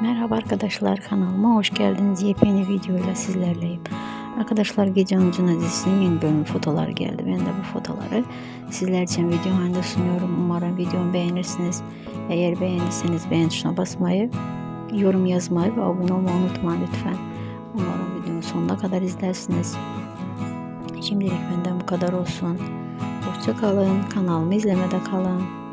Merhaba arkadaşlar kanalıma hoş geldiniz. Yepyeni videoyla sizlerleyim. Arkadaşlar Gece Ancına dizisinin yeni bölüm fotoları geldi. Ben de bu fotoları sizler için video halinde sunuyorum. Umarım videomu beğenirsiniz. Eğer beğendiyseniz beğen tuşuna basmayı, yorum yazmayı ve abone olmayı unutmayın lütfen. Umarım videonun sonuna kadar izlersiniz. Şimdilik benden bu kadar olsun. Hoşça kalın. Kanalımı izlemede kalın.